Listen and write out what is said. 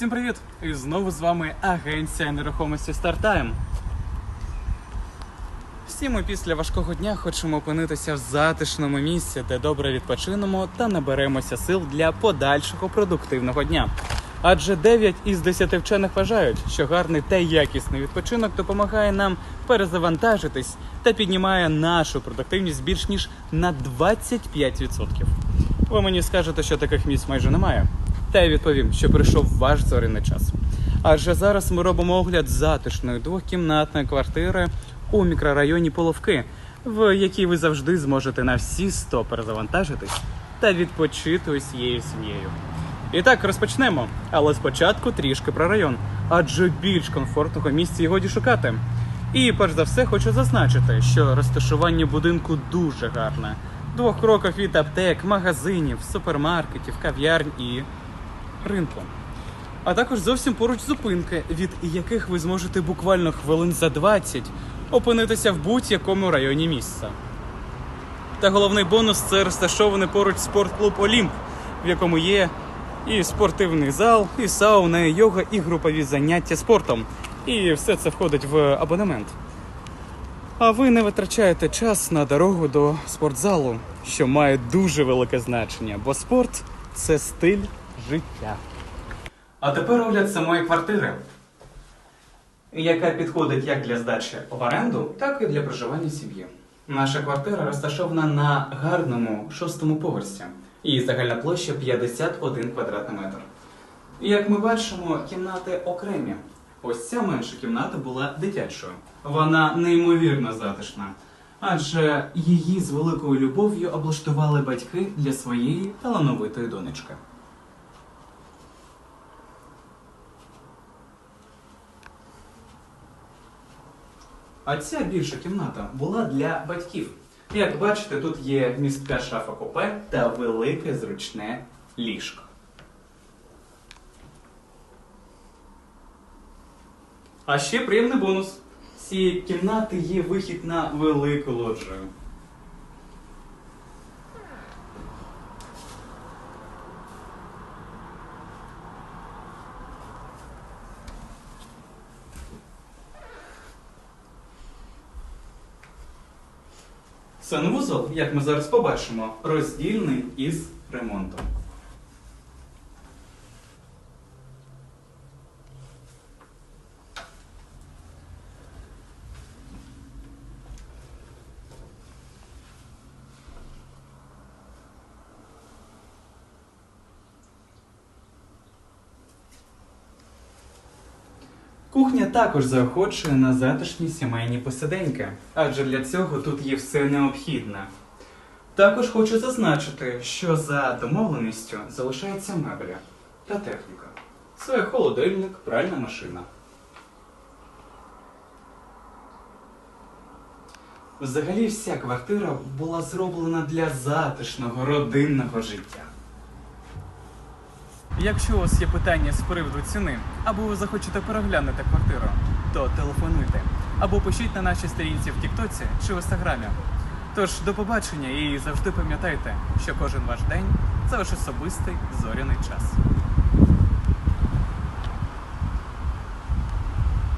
Всім привіт! І знову з вами агенція нерухомості StarTime. Всі ми після важкого дня хочемо опинитися в затишному місці, де добре відпочинемо та наберемося сил для подальшого продуктивного дня. Адже 9 із 10 вчених вважають, що гарний та якісний відпочинок допомагає нам перезавантажитись та піднімає нашу продуктивність більш ніж на 25%. Ви мені скажете, що таких місць майже немає. Та я відповім, що прийшов ваш зоряний час. Адже зараз ми робимо огляд затишної двохкімнатної квартири у мікрорайоні Половки, в якій ви завжди зможете на всі 100 перезавантажитись та відпочити усією сім'єю. І так розпочнемо. Але спочатку трішки про район, адже більш комфортного місця й годі шукати. І перш за все хочу зазначити, що розташування будинку дуже гарне. Двох кроках від аптек, магазинів, супермаркетів, кав'ярнь і ринку. А також зовсім поруч зупинки, від яких ви зможете буквально хвилин за 20 опинитися в будь-якому районі місця. Та головний бонус це розташований поруч спортклуб Олімп, в якому є і спортивний зал, і сауна, і йога, і групові заняття спортом. І все це входить в абонемент. А ви не витрачаєте час на дорогу до спортзалу, що має дуже велике значення, бо спорт це стиль життя. А тепер огляд самої квартири, яка підходить як для здачі в оренду, так і для проживання сім'ї. Наша квартира розташована на гарному шостому поверсі. Її загальна площа 51 квадратний метр. Як ми бачимо, кімнати окремі. Ось ця менша кімната була дитячою. Вона неймовірно затишна, адже її з великою любов'ю облаштували батьки для своєї талановитої донечки. А ця більша кімната була для батьків. Як бачите, тут є містка шафа купе та велике зручне ліжко. А ще приємний бонус. З цієї кімнати є вихід на велику лоджію. Санвузол, як ми зараз побачимо, роздільний із ремонтом. Кухня також заохочує на затишні сімейні посиденьки, адже для цього тут є все необхідне. Також хочу зазначити, що за домовленістю залишається мебля та техніка. Це холодильник, пральна машина. Взагалі вся квартира була зроблена для затишного родинного життя. Якщо у вас є питання з приводу ціни, або ви захочете переглянути квартиру, то телефонуйте або пишіть на нашій сторінці в Тіктоці чи в Інстаграмі. Тож до побачення і завжди пам'ятайте, що кожен ваш день це ваш особистий зоряний час.